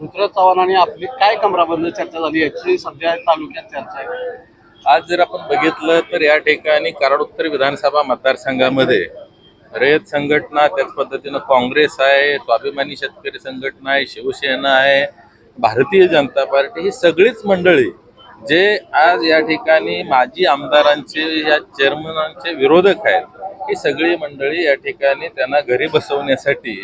पृथ्वीराज चव्हाण आणि आपली काय कमराबंद चर्चा झाली याची सध्या तालुक्यात चर्चा आहे. आज जर आपण बघितलं तर या ठिकाणी कराड उत्तर विधानसभा मतदारसंघामध्ये रयत संघटना त्याच पद्धतीनं काँग्रेस आहे स्वाभिमानी शेतकरी संघटना आहे शिवसेना आहे भारतीय जनता पार्टी ही सगळीच मंडळी जे आज या ठिकाणी माजी आमदारांचे या चेअरमनांचे विरोधक आहेत ही सगळी मंडळी या ठिकाणी त्यांना घरी बसवण्यासाठी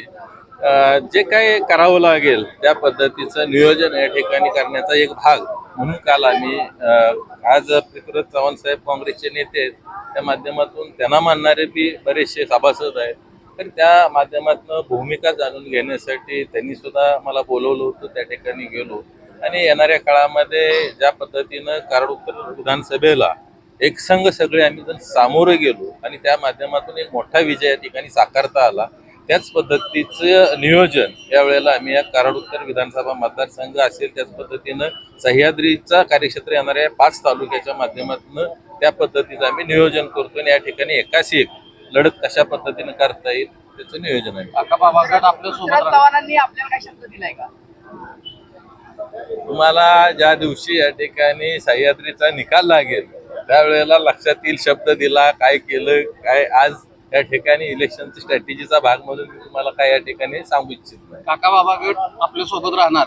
जे काय करावं लागेल त्या पद्धतीचं नियोजन या ठिकाणी करण्याचा एक भाग. म्हणून काल आम्ही आज पृथ्वीराज चव्हाण साहेब काँग्रेसचे नेते आहेत त्या माध्यमातून त्यांना मानणारे बी बरेचसे सभासद आहेत. तर त्या माध्यमातून भूमिका जाणून घेण्यासाठी त्यांनी सुद्धा मला बोलवलं होतं त्या ठिकाणी गेलो. आणि येणाऱ्या काळामध्ये ज्या पद्धतीनं कराड विधानसभेला एक संघ सगळे आम्ही जण सामोरे गेलो आणि त्या माध्यमातून एक मोठा विजय या ठिकाणी साकारता आला त्याच पद्धतीचं नियोजन यावेळेला आम्ही या कराड उत्तर विधानसभा मतदारसंघ असेल त्याच पद्धतीनं सह्याद्रीचा कार्यक्षेत्र येणाऱ्या पाच तालुक्याच्या माध्यमातून त्या पद्धतीचं आम्ही नियोजन करतो आणि या ठिकाणी एकाच एक लढत कशा पद्धतीनं करता येईल त्याचं नियोजन आहे. काका बाबा गट आपल्यासोबत पृथ्वीराज राहणार. चव्हाणांनी आपल्याला काय शब्द दिलाय का? तुम्हाला ज्या दिवशी या ठिकाणी सह्याद्रीचा निकाल लागेल त्यावेळेला लक्षात येईल शब्द दिला काय केलं काय आज या ठिकाणी इलेक्शनची स्ट्रॅटेजीचा भाग म्हणून मी तुम्हाला काय या ठिकाणी सांगू इच्छित नाही. काका बाबा गट आपल्यासोबत राहणार.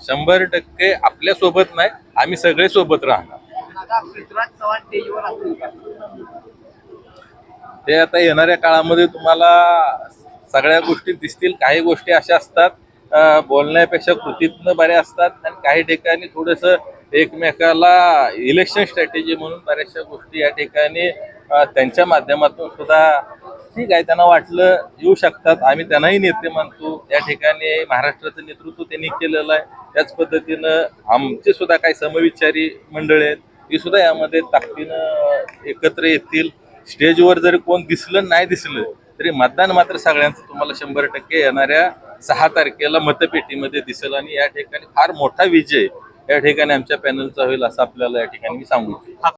शंभर टक्के आपल्यासोबत नाही आम्ही सगळे सोबत राहणार. ते आता येणाऱ्या काळामध्ये तुम्हाला सगळ्या गोष्टी दिसतील काही गोष्टी अशा असतात बोलण्यापेक्षा कृतीतनं बऱ्या असतात आणि काही ठिकाणी थोडंसं एकमेकाला इलेक्शन स्ट्रॅटेजी म्हणून बऱ्याचशा गोष्टी या ठिकाणी त्यांच्या माध्यमातून सुद्धा ठीक आहे त्यांना वाटलं येऊ शकतात. आम्ही त्यांनाही नेते मानतो या ठिकाणी महाराष्ट्राचं नेतृत्व त्यांनी केलेलं आहे. त्याच पद्धतीनं आमचे सुद्धा काही समविचारी मंडळी आहेत ती सुद्धा यामध्ये ताकदीनं एकत्र येतील. स्टेजवर जरी कोण दिसलं नाही दिसलं तरी मतदान मात्र सगळ्यांचं तुम्हाला शंभर टक्के येणाऱ्या सहा तारखेला मतपेटीमध्ये दिसेल. आणि या ठिकाणी फार मोठा विजय या ठिकाणी आमच्या पॅनलचा होईल असं आपल्याला या ठिकाणी मी सांगू इच्छितो.